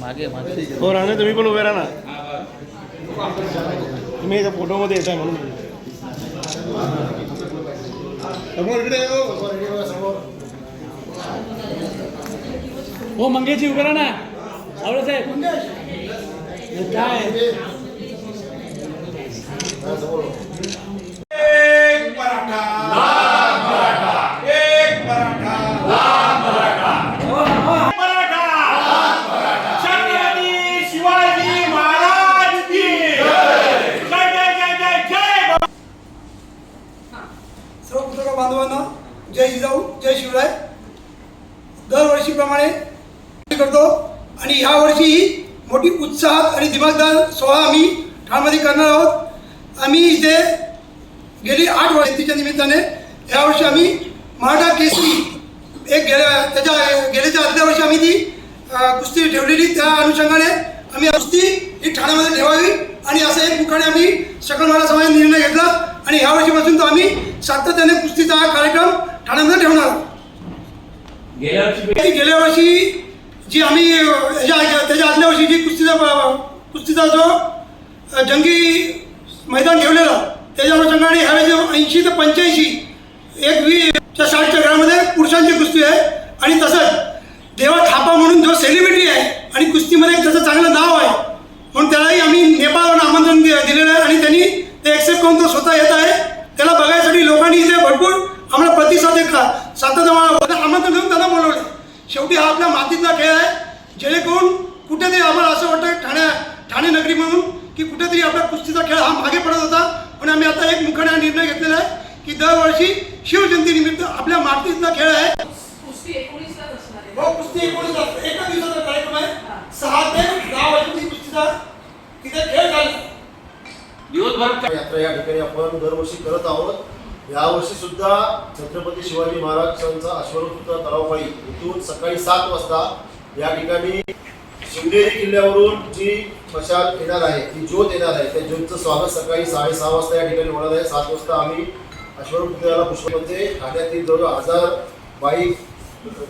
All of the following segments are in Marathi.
मागे मागे. हो राणे तुम्ही पण उभे राहा ना तुम्ही इथं फोटोमध्ये येत आहे म्हणून. समोर इकडे हो मंगेशजी उभे राहा ना. आवडे साहेब. काय हा, समोर हो. एक मराठा लाल मराठा एक मराठा लाल मराठा मराठा छत्रपती शिवाजी महाराज की जय. सर्व बांधवांना जय जिजाऊ जय शिवराय. दरवर्षीप्रमाणे करतो आणि ह्या यावर्षीही मोठी उत्साहात आणि दिमागदार सोहळा आम्ही ठाणमध्ये करणार आहोत. आम्ही इथे गेली आठ वर्षाच्या निमित्ताने. यावर्षी आम्ही मराठा केसरी एक गेल्या त्याच्या गेल्याच्या आदल्या वर्षी आम्ही ती कुस्ती ठेवलेली. त्या अनुषंगाने आम्ही कुस्ती ही ठाण्यामध्ये ठेवावी आणि असं एक मुखाने आम्ही सकल मराठा समाजाने निर्णय घेतला. आणि ह्या वर्षीपासून तो आम्ही सातत्याने कुस्तीचा हा कार्यक्रम ठाण्यामध्ये ठेवणार आहोत. गेल्या वर्षी जी आम्ही त्याच्या आदल्या वर्षी जी कुस्तीचा कुस्तीचा जो जंगी मैदान ठेवलेलं. त्याच्या अनुषंगाने ह्यावेळेस ऐंशी ते पंच्याऐंशी. एक वीसच्या साठच्या घरामध्ये पुरुषांची कुस्ती आहे. आणि तसंच देवा थापा म्हणून जो सेलिब्रिटी आहे आणि कुस्तीमध्ये त्याचं चांगलं नाव आहे. म्हणून त्यालाही आम्ही नेपाळवर आमंत्रण दि- दिलेलं आहे आणि त्यांनी ते एक्सेप्ट करून तो स्वतः येत आहे. त्याला बघायसाठी लोकांनी इथे भरपूर आम्हाला प्रतिसाद देतला. सातत्या आमंत्रण देऊन त्यांना बोलवलं. शेवटी हा आपल्या मातीतला खेळ आहे. जेणेकरून कुठेतरी आम्हाला असं वाटतं ठाण्या ठाणे नगरी म्हणून की कुठेतरी आपला कुस्तीचा खेळ हा मागे पडत होता. पण आम्ही आता एक मुखाने हा निर्णय घेतलेला आहे की दरवर्षी शिवजयंतीनिमित्त आपल्या मातीतला खेळ आहे. कुस्ती एकोणीसलाच असणार आहे. हो कुस्ती एकोणीस एका दिवसाचा कार्यक्रम आहे. सहा ते दहा वाजेपर्यंत कुस्तीचा तिथे खेळ दिवसभर यात्रा या ठिकाणी आपण दरवर्षी करत आहोत. यावर्षी सुद्धा छत्रपती शिवाजी महाराजांचा अश्वरूप तलावपाळी इथून सकाळी सात वाजता या ठिकाणी शिवनेरी किल्ल्यावरून जी मशाल येणार आहे ती ज्योत येणार आहे. त्या ज्योतचं स्वागत सकाळी साडेसहा वाजता या ठिकाणी होणार आहे. सात वाजता आम्ही अश्वरूप पुतळ्याला पुष्पमध्ये ठाण्यातील जवळ हजार बाईक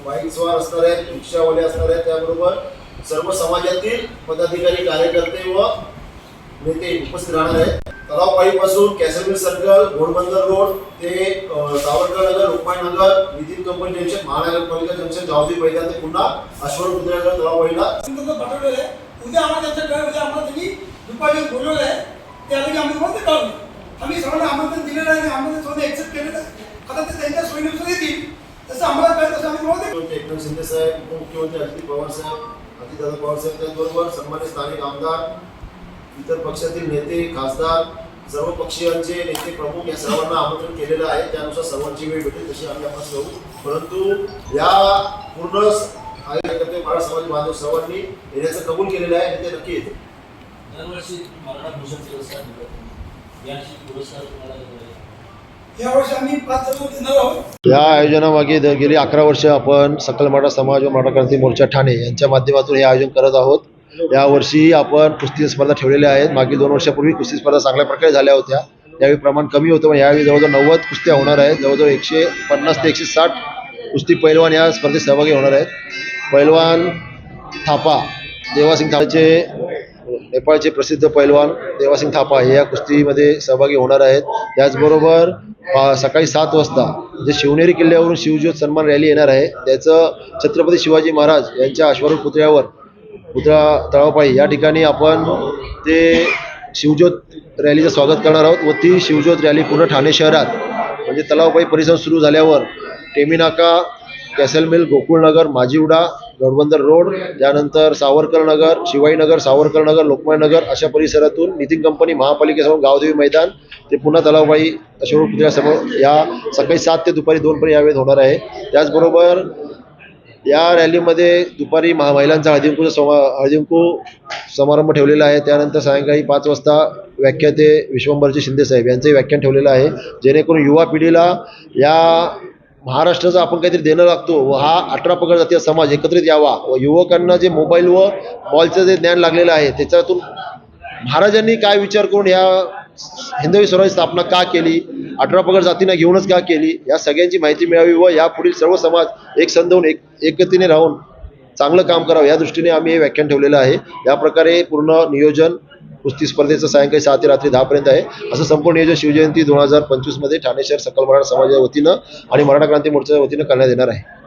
बाईक स्वार असणार आहेत रिक्षावाले असणार आहेत. त्याबरोबर सर्व समाजातील पदाधिकारी कार्यकर्ते व नेते उपस्थित राहणार आहेत. तलावपाळीपासून Castle Mill circle Ghodbunder road ते सावरकर नगर रुक्माई नगर नितीन कंपनी जंक्शन महानगरपालिका जंक्शन गावदी पहिल्या ते पुन्हा अश्वर पुतळ्याकडे तलावपाळीला पाठवलेलं आहे. उद्या आम्हाला त्यांचं काय उद्या आम्हाला त्यांनी दुपारी बोलवलं आहे. ते आले की आम्ही तुम्हाला ते कळवलं आम्ही सर्वांना आमंत्रण दिलेलं आहे आणि आमंत्रण सर्वांनी एक्सेप्ट केलेलं आहे. आता ते त्यांच्या सोयीनुसार येतील. तसं आम्हाला कळेल तसं आम्ही तुम्हाला एकनाथ शिंदे साहेब उपमुख्यमंत्री अजित पवार साहेब अजितदादा पवार साहेब त्याचबरोबर सन्मानित स्थानिक आमदार इतर पक्षातील नेते खासदार सर्व पक्षीयांचे नेते प्रमुख या सर्वांना आमंत्रण केलेलं आहे. त्यानुसार सर्वांची वेळ भेटेल तशी आम्ही आपण जाऊ परंतु या पूर्ण कार्यकर्ते मराठा समाज बांधव सर्वांनी येण्याचं कबूल केलेलं आहे आणि ते नक्की येते दरवर्षी मराठा भूषण पुरस्कार यावर्षी पुरस्कार तुम्हाला देणार आहे. यावर्षी आम्ही पाच जण देणार आहोत. या आयोजनामागे गेली अकरा वर्ष आपण सकल मराठा समाज व मराठा क्रांती मोर्चा ठाणे यांच्या माध्यमातून हे आयोजन करत आहोत. यावर्षी आपण कुस्ती स्पर्धा ठेवलेल्या आहेत. मागील दोन वर्षापूर्वी कुस्ती स्पर्धा चांगल्या प्रकारे झाल्या होत्या. यावेळी प्रमाण कमी होतं पण यावेळी जवळजवळ नव्वद कुस्त्या होणार आहेत. जवळजवळ एकशे पन्नास ते एकशे साठ कुस्ती पैलवान या स्पर्धेत सहभागी होणार आहेत. पैलवान थापा देवासिंग थापाचे नेपाळचे प्रसिद्ध पैलवान देवासिंग थापा हे या कुस्तीमध्ये सहभागी होणार आहेत. त्याचबरोबर सकाळी सात वाजता जे शिवनेरी किल्ल्यावरून शिवज्योत सन्मान रॅली येणार आहे त्याचं छत्रपती शिवाजी महाराज यांच्या अश्वारूढ पुतळ्यावर पुतळा तळावपाळी या ठिकाणी आपण ते शिवज्योत रॅलीचं स्वागत करणार आहोत व ती शिवज्योत रॅली पूर्ण ठाणे शहरात म्हणजे तलावपाई परिसर सुरू झाल्यावर टेमीनाका कॅसलमिल गोकुळनगर माजीवडा गडबंदर रोड त्यानंतर सावरकर नगर शिवाईनगर सावरकर नगर लोकमान्य अशा परिसरातून नितीन कंपनी महापालिकेसमोर गावदेवी मैदान ते पुन्हा तलावबाई अशोक पुतळ्यासमोर या सकाळी सात ते दुपारी दोनपर्यंत यावेळेत होणार आहे. त्याचबरोबर या रॅलीमध्ये दुपारी महा महिलांचा हळदिंकूचा समा हळदिंकू समारंभ ठेवलेला आहे. त्यानंतर सायंकाळी पाच वाजता व्याख्याते विश्वंभरजी शिंदेसाहेब यांचंही व्याख्यान ठेवलेलं आहे. जेणेकरून युवा पिढीला या महाराष्ट्राचं आपण काहीतरी देणं लागतो व हा अठरा पगड जातीय समाज एकत्रित यावा व युवकांना जे मोबाईल व बॉलचं जे ज्ञान लागलेलं आहे त्याच्यातून महाराजांनी काय विचार करून या हिंदवी स्वराज्याची स्थापना का केली अठरा पगड जातीनं घेऊनच का केली या सगळ्यांची माहिती मिळावी व यापुढील सर्व समाज एक संध होऊन एक एकतीने राहून चांगलं काम करावं या दृष्टीने आम्ही हे व्याख्यान ठेवलेलं आहे. या प्रकारे पूर्ण नियोजन कुस्ती स्पर्धेचं सायंकाळी सहा ते रात्री दहापर्यंत आहे. असं संपूर्ण नियोजन शिवजयंती दोन हजार पंचवीसमध्ये ठाणे शहर सकल मराठा समाजाच्या वतीनं आणि मराठा क्रांती मोर्चाच्या वतीनं करण्यात येणार आहे.